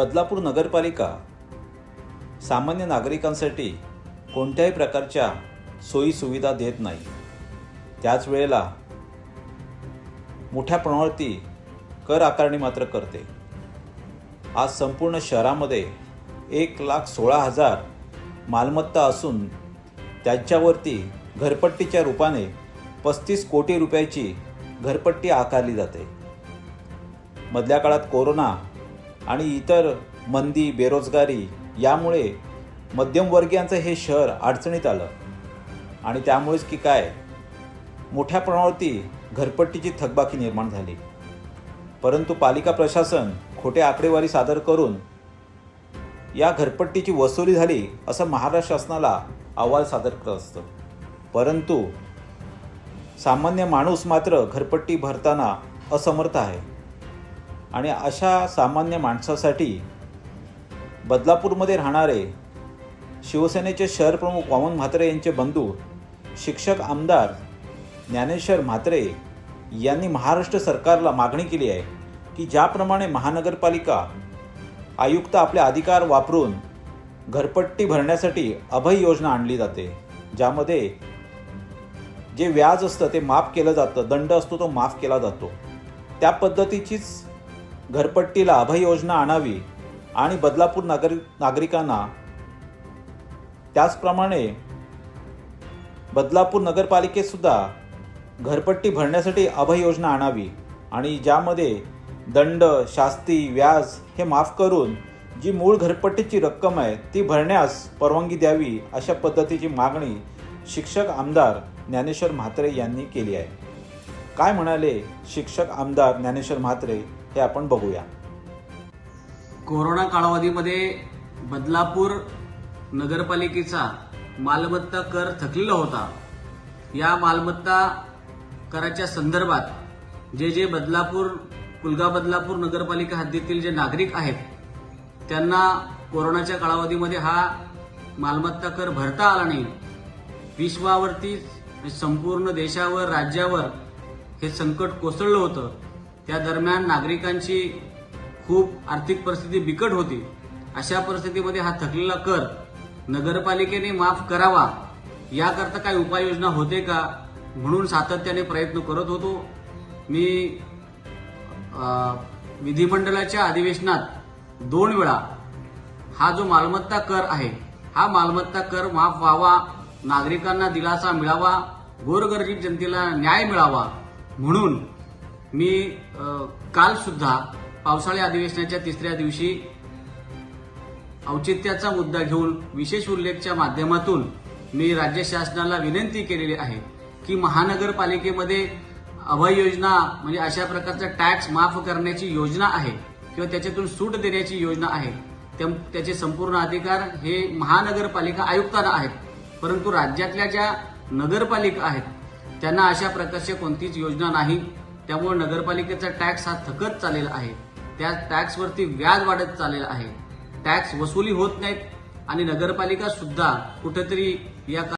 बदलापूर नगरपालिका सामान्य नागरिकांसाठी कोणत्याही प्रकारच्या सोयीसुविधा देत नाही. त्याच वेळेला मोठ्या प्रमाणावरती कर आकारणी मात्र करते. आज संपूर्ण शहरामध्ये एक लाख सोळा हजार मालमत्ता असून त्यांच्यावरती घरपट्टीच्या रूपाने पस्तीस कोटी रुपयाची घरपट्टी आकारली जाते. मधल्या काळात कोरोना आणि इतर मंदी बेरोजगारी यामुळे मध्यमवर्गीयांचं हे शहर अडचणीत आलं. आणि त्यामुळेच की काय मोठ्या प्रमाणावरती घरपट्टीची थकबाकी निर्माण झाली. परंतु पालिका प्रशासन खोटे आकडेवारी सादर करून या घरपट्टीची वसुली झाली असं महाराष्ट्र शासनाला अहवाल सादर करत असतं. परंतु सामान्य माणूस मात्र घरपट्टी भरताना असमर्थ आहे. आणि अशा सामान्य माणसासाठी बदलापूरमध्ये राहणारे शिवसेनेचे शहरप्रमुख वामन म्हात्रे यांचे बंधू शिक्षक आमदार ज्ञानेश्वर म्हात्रे यांनी महाराष्ट्र सरकारला मागणी केली आहे की ज्याप्रमाणे महानगरपालिका आयुक्त आपले अधिकार वापरून घरपट्टी भरण्यासाठी अभय योजना आणली जाते ज्यामध्ये जे व्याज असतं ते माफ केलं जातं दंड असतो तो माफ केला जातो. त्या पद्धतीचीच घरपट्टीला अभय योजना आणावी आणि बदलापूर नागरि नागरिकांना त्याचप्रमाणे बदलापूर नगरपालिकेतसुद्धा घरपट्टी भरण्यासाठी अभय योजना आणावी आणि ज्यामध्ये दंड शास्ती व्याज हे माफ करून जी मूळ घरपट्टीची रक्कम आहे ती भरण्यास परवानगी द्यावी अशा पद्धतीची मागणी शिक्षक आमदार ज्ञानेश्वर म्हात्रे यांनी केली आहे. काय म्हणाले शिक्षक आमदार ज्ञानेश्वर म्हात्रे? हे आपण बघूया. कोरोना कालावधीमध्ये बदलापूर नगरपालिकेचा मालमत्ता कर थकलेला होता. या मालमत्ता कराच्या संदर्भात जे जे बदलापूर कुलगा बदलापूर नगरपालिका हद्दीतील जे नागरिक आहेत त्यांना कोरोनाच्या कालावधीमध्ये हा मालमत्ता कर भरता आला नाही. विश्वावरती संपूर्ण देशावर राज्यावर हे संकट कोसळलं होतं. त्या दरम्यान नागरिकांची खूप आर्थिक परिस्थिती बिकट होती. अशा परिस्थितीमध्ये हा थकलेला कर नगरपालिकेने माफ करावा याकरता काही उपाययोजना होते का म्हणून सातत्याने प्रयत्न करत होतो. मी विधिमंडळाच्या अधिवेशनात दोन वेळा हा जो मालमत्ता कर आहे हा मालमत्ता कर माफ व्हावा नागरिकांना दिलासा मिळावा गोरगरीब जनतेला न्याय मिळावा म्हणून मी काल सुद्धा पावसाळी अधिवेशनाच्या तिसऱ्या दिवशी औचित्याचा मुद्दा घेऊन विशेष उल्लेखच्या माध्यमातून मी राज्य शासनाला विनंती केलेली आहे की महानगरपालिकेमध्ये अभय योजना म्हणजे अशा प्रकारचा टॅक्स माफ करण्याची योजना आहे किंवा त्याच्यातून सूट देण्याची योजना आहे त्या- त्याचे संपूर्ण अधिकार हे महानगरपालिका आयुक्तांना आहेत परंतु राज्यातल्या ज्या नगरपालिका आहेत त्यांना अशा प्रकारची कोणतीच योजना नाही. त्यामुळे नगरपालिकेचा टॅक्स हा थकत चाललेला आहे. त्या टॅक्सवरती व्याज वाढत चाललेला आहे. टॅक्स वसुली होत नाहीत आणि नगरपालिका सुद्धा कुठेतरी या